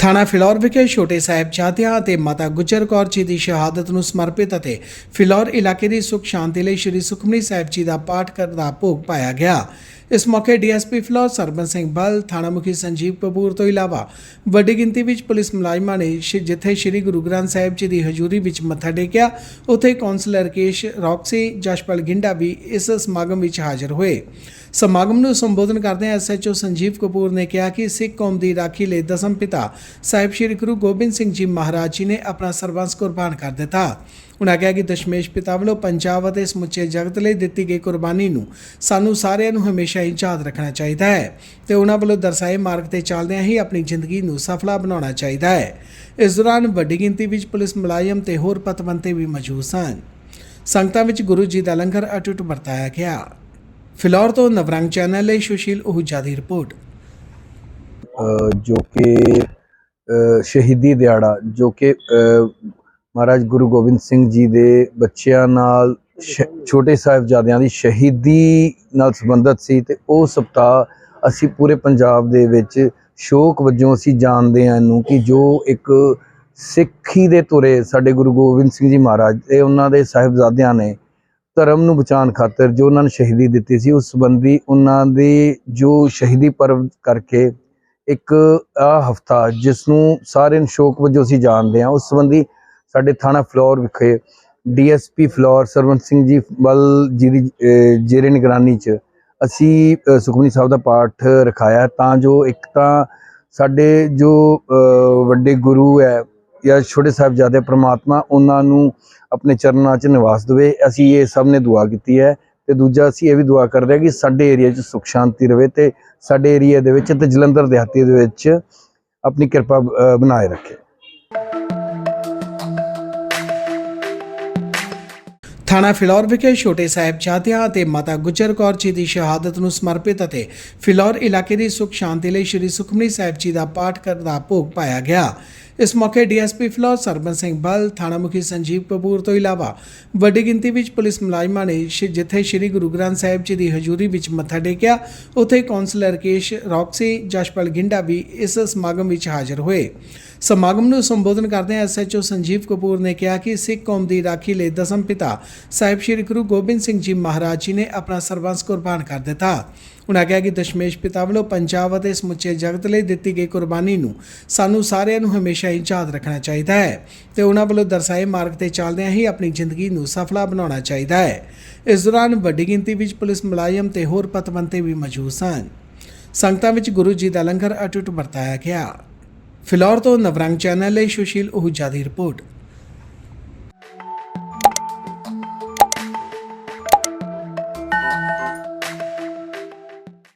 ਥਾਣਾ ਫਿਲੌਰ ਵਿਖੇ ਛੋਟੇ ਸਾਹਿਬਜ਼ਾਦਿਆਂ ਅਤੇ ਮਾਤਾ ਗੁਜਰ ਕੌਰ ਜੀ ਦੀ ਸ਼ਹਾਦਤ ਨੂੰ ਸਮਰਪਿਤ ਅਤੇ ਫਿਲੌਰ ਇਲਾਕੇ ਦੀ ਸੁਖ ਸ਼ਾਂਤੀ ਲਈ ਸ੍ਰੀ ਸੁਖਮਨੀ ਸਾਹਿਬ ਜੀ ਦਾ ਪਾਠ ਕਰਨ ਦਾ ਭੋਗ ਪਾਇਆ ਗਿਆ। ਇਸ ਮੌਕੇ ਡੀਐਸਪੀ ਫਿਲੌਰ ਸਰਬਨ ਸਿੰਘ ਬਲ, ਥਾਣਾ ਮੁਖੀ ਸੰਜੀਵ ਕਪੂਰ ਤੋਂ ਇਲਾਵਾ ਵੱਡੀ ਗਿਣਤੀ ਵਿੱਚ ਪੁਲਿਸ ਮੁਲਾਜ਼ਮਾਂ ਨੇ ਜਿੱਥੇ ਸ੍ਰੀ ਗੁਰੂ ਗ੍ਰੰਥ ਸਾਹਿਬ ਜੀ ਦੀ ਹਜ਼ੂਰੀ ਵਿੱਚ ਮੱਥਾ ਟੇਕਿਆ, ਉੱਥੇ ਕੌਂਸਲਰ ਕੇਸ਼ ਰੌਕਸੀ, ਜਸ਼ਪਾਲ ਗਿੰਡਾ ਵੀ ਇਸ ਸਮਾਗਮ ਵਿੱਚ ਹਾਜ਼ਰ ਹੋਏ। ਸਮਾਗਮ ਨੂੰ ਸੰਬੋਧਨ ਕਰਦਿਆਂ ਐਸਐਚਓ ਸੰਜੀਵ ਕਪੂਰ ਨੇ ਕਿਹਾ ਕਿ ਸਿੱਖ ਕੌਮ ਦੀ ਰਾਖੀ ਲਈ ਦਸਮ ਪਿਤਾ ਸਾਹਿਬ ਸ੍ਰੀ ਗੁਰੂ ਗੋਬਿੰਦ ਸਿੰਘ ਜੀ ਮਹਾਰਾਜ ਜੀ ਨੇ ਆਪਣਾ ਸਰਬੰਸ ਕੁਰਬਾਨ ਕਰ ਦਿੱਤਾ। ਉਨ੍ਹਾਂ ਕਿਹਾ ਕਿ ਦਸ਼ਮੇਸ਼ ਪਿਤਾ ਵੱਲੋਂ ਪੰਜਾਬ ਅਤੇ ਸਮੁੱਚੇ ਜਗਤ ਲਈ ਦਿੱਤੀ ਗਈ ਕੁਰਬਾਨੀ ਨੂੰ ਸਾਨੂੰ ਸਾਰਿਆਂ ਨੂੰ ਹਮੇਸ਼ਾ ਹੀ ਯਾਦ ਰੱਖਣਾ ਚਾਹੀਦਾ ਹੈ ਤੇ ਉਹਨਾਂ ਵੱਲੋਂ ਦਰਸਾਏ ਮਾਰਗ ਤੇ ਚੱਲਦਿਆਂ ਹੀ ਆਪਣੀ ਜ਼ਿੰਦਗੀ ਨੂੰ ਸਫਲਾ ਬਣਾਉਣਾ ਚਾਹੀਦਾ ਹੈ। ਇਸ ਦੌਰਾਨ ਵੱਡੀ ਗਿਣਤੀ ਵਿੱਚ ਪੁਲਿਸ ਮੁਲਾਜ਼ਮ ਤੇ ਹੋਰ ਪਤਵੰਤੇ ਵੀ ਮੌਜੂਦ ਸਨ। ਸੰਗਤਾਂ ਵਿੱਚ ਗੁਰੂ ਜੀ ਦਾ ਲੰਗਰ ਅਟੁੱਟ ਵਰਤਾਇਆ ਗਿਆ। ਫਿਲੌਰ ਤੋਂ ਨਵਰੰਗ ਚੈਨਲ ਲਈ ਸੁਸ਼ੀਲ ਉਹੂਜਾ ਦੀ ਰਿਪੋਰਟ। ਜੋ ਕਿ ਸ਼ਹੀਦੀ ਦਿਹਾੜਾ, ਜੋ ਕਿ ਮਹਾਰਾਜ ਗੁਰੂ ਗੋਬਿੰਦ ਸਿੰਘ ਜੀ ਦੇ ਬੱਚਿਆਂ ਨਾਲ ਛੋਟੇ ਸਾਹਿਬਜ਼ਾਦਿਆਂ ਦੀ ਸ਼ਹੀਦੀ ਨਾਲ ਸੰਬੰਧਿਤ ਸੀ ਤੇ ਉਹ ਸਪਤਾਹ ਅਸੀਂ ਪੂਰੇ ਪੰਜਾਬ ਦੇ ਵਿੱਚ ਸ਼ੋਕ ਵਜੋਂ ਅਸੀਂ ਜਾਣਦੇ ਹਾਂ ਇਹਨੂੰ ਕਿ ਜੋ ਇੱਕ ਸਿੱਖੀ ਦੇ ਤੁਰੇ ਸਾਡੇ ਗੁਰੂ ਗੋਬਿੰਦ ਸਿੰਘ ਜੀ ਮਹਾਰਾਜ ਤੇ ਉਹਨਾਂ ਦੇ ਸਾਹਿਬਜ਼ਾਦਿਆਂ ਨੇ ਧਰਮ ਨੂੰ ਬਚਾਉਣ ਖਾਤਰ ਜੋ ਉਹਨਾਂ ਨੂੰ ਸ਼ਹੀਦੀ ਦਿੱਤੀ ਸੀ, ਉਸ ਸੰਬੰਧੀ ਉਹਨਾਂ ਦੇ ਜੋ ਸ਼ਹੀਦੀ ਪਰਵ ਕਰਕੇ ਇੱਕ ਆ ਹਫਤਾ ਜਿਸ ਨੂੰ ਸਾਰੇ ਨੂੰ ਸ਼ੋਕ ਵਜੋਂ ਅਸੀਂ ਜਾਣਦੇ ਹਾਂ, ਉਸ ਸੰਬੰਧੀ ਸਾਡੇ ਥਾਣਾ ਫਲੋਰ ਵਿਖੇ ਡੀਐਸਪੀ ਫਲੋਰ ਸਰਵੰਤ ਸਿੰਘ ਜੀ ਵੱਲ ਜੀ ਦੀ ਜੇਰੇ ਨਿਗਰਾਨੀ ਚ ਅਸੀਂ ਸੁਖਮਨੀ ਸਾਹਿਬ ਦਾ ਪਾਠ ਰਖਾਇਆ, ਤਾਂ ਜੋ ਇੱਕ ਤਾਂ ਸਾਡੇ ਜੋ ਵੱਡੇ ਗੁਰੂ ਹੈ ਜਾਂ ਛੋਟੇ ਸਾਹਿਬਜ਼ਾਦੇ ਪ੍ਰਮਾਤਮਾ, ਉਹਨਾਂ ਨੂੰ ਆਪਣੇ ਚਰਨਾਂ 'ਚ ਨਿਵਾਸ ਦੇਵੇ, ਅਸੀਂ ਇਹ ਸਭ ਨੇ ਦੁਆ ਕੀਤੀ ਹੈ। ਤੇ ਦੂਜਾ ਅਸੀਂ ਇਹ ਵੀ ਦੁਆ ਕਰਦੇ ਹਾਂ ਕਿ ਸਾਡੇ ਏਰੀਆ 'ਚ ਸੁਖ ਸ਼ਾਂਤੀ ਰਵੇ ਤੇ ਸਾਡੇ ਏਰੀਆ ਦੇ ਵਿੱਚ ਤੇ ਜਲੰਧਰ ਦਿਹਾਤੀ ਦੇ ਵਿੱਚ ਆਪਣੀ ਕਿਰਪਾ ਬਣਾਏ ਰੱਖੇ। ਥਾਣਾ ਫਿਲੌਰ ਵਿਖੇ ਛੋਟੇ ਸਾਹਿਬਜ਼ਾਦਿਆਂ ਅਤੇ ਮਾਤਾ ਗੁਜਰ ਕੌਰ ਜੀ ਦੀ ਸ਼ਹਾਦਤ ਨੂੰ ਸਮਰਪਿਤ ਅਤੇ ਫਿਲੌਰ ਇਲਾਕੇ ਦੀ ਸੁਖ ਸ਼ਾਂਤੀ ਲਈ ਸ੍ਰੀ ਸੁਖਮਨੀ ਸਾਹਿਬ ਜੀ ਦਾ ਪਾਠ ਕਰਨ ਦਾ ਭੋਗ ਪਾਇਆ ਗਿਆ। ਇਸ ਮੌਕੇ ਡੀਐਸਪੀ ਫਿਲੌਰ ਸਰਬਨ ਸਿੰਘ ਬਲ, ਥਾਣਾ ਮੁਖੀ ਸੰਜੀਵ ਕਪੂਰ ਤੋਂ ਇਲਾਵਾ ਵੱਡੀ ਗਿਣਤੀ ਵਿੱਚ ਪੁਲਿਸ ਮੁਲਾਜ਼ਮਾਂ ਨੇ ਜਿੱਥੇ ਸ੍ਰੀ ਗੁਰੂ ਗ੍ਰੰਥ ਸਾਹਿਬ ਜੀ ਦੀ ਹਜ਼ੂਰੀ ਵਿੱਚ ਮੱਥਾ ਟੇਕਿਆ, ਉੱਥੇ ਕੌਂਸਲਰ ਕੇਸ਼ ਰੌਕਸੀ, ਜਸ਼ਪਾਲ ਗਿੰਡਾ ਵੀ ਇਸ ਸਮਾਗਮ ਵਿੱਚ ਹਾਜ਼ਰ ਹੋਏ। ਸਮਾਗਮ ਨੂੰ ਸੰਬੋਧਨ ਕਰਦਿਆਂ ਐਸਐਚਓ ਸੰਜੀਵ ਕਪੂਰ ਨੇ ਕਿਹਾ ਕਿ ਸਿੱਖ ਕੌਮ ਦੀ ਰਾਖੀ ਲਈ ਦਸਮ ਪਿਤਾ ਸਾਹਿਬ ਸ੍ਰੀ ਗੁਰੂ ਗੋਬਿੰਦ ਸਿੰਘ ਜੀ ਮਹਾਰਾਜ ਜੀ ਨੇ ਆਪਣਾ ਸਰਬੰਸ ਕੁਰਬਾਨ ਕਰ ਦਿੱਤਾ। ਉਨ੍ਹਾਂ ਕਿਹਾ ਕਿ ਦਸ਼ਮੇਸ਼ ਪਿਤਾ ਵੱਲੋਂ ਪੰਜਾਬ ਅਤੇ ਸਮੁੱਚੇ ਜਗਤ ਲਈ ਦਿੱਤੀ ਗਈ ਕੁਰਬਾਨੀ ਨੂੰ ਸਾਨੂੰ ਸਾਰਿਆਂ ਨੂੰ ਹਮੇਸ਼ਾ ਹੀ ਯਾਦ ਰੱਖਣਾ ਚਾਹੀਦਾ ਹੈ ਤੇ ਉਹਨਾਂ ਵੱਲੋਂ ਦਰਸਾਏ ਮਾਰਗ ਤੇ ਚੱਲਦਿਆਂ ਹੀ ਆਪਣੀ ਜ਼ਿੰਦਗੀ ਨੂੰ ਸਫਲਾ ਬਣਾਉਣਾ ਚਾਹੀਦਾ ਹੈ। ਇਸ ਦੌਰਾਨ ਵੱਡੀ ਗਿਣਤੀ ਵਿੱਚ ਪੁਲਿਸ ਮੁਲਾਜ਼ਮ ਤੇ ਹੋਰ ਪਤਵੰਤੇ ਵੀ ਮੌਜੂਦ ਸਨ। ਸੰਗਤਾਂ ਵਿੱਚ ਗੁਰੂ ਜੀ ਦਾ ਲੰਗਰ ਅਟੁੱਟ ਵਰਤਾਇਆ ਗਿਆ। ਫਿਲੌਰ ਤੋਂ ਨਵਰੰਗ ਚੈਨਲ ਲਈ ਸੁਸ਼ੀਲ ਉਹੂਜਾ ਦੀ ਰਿਪੋਰਟ।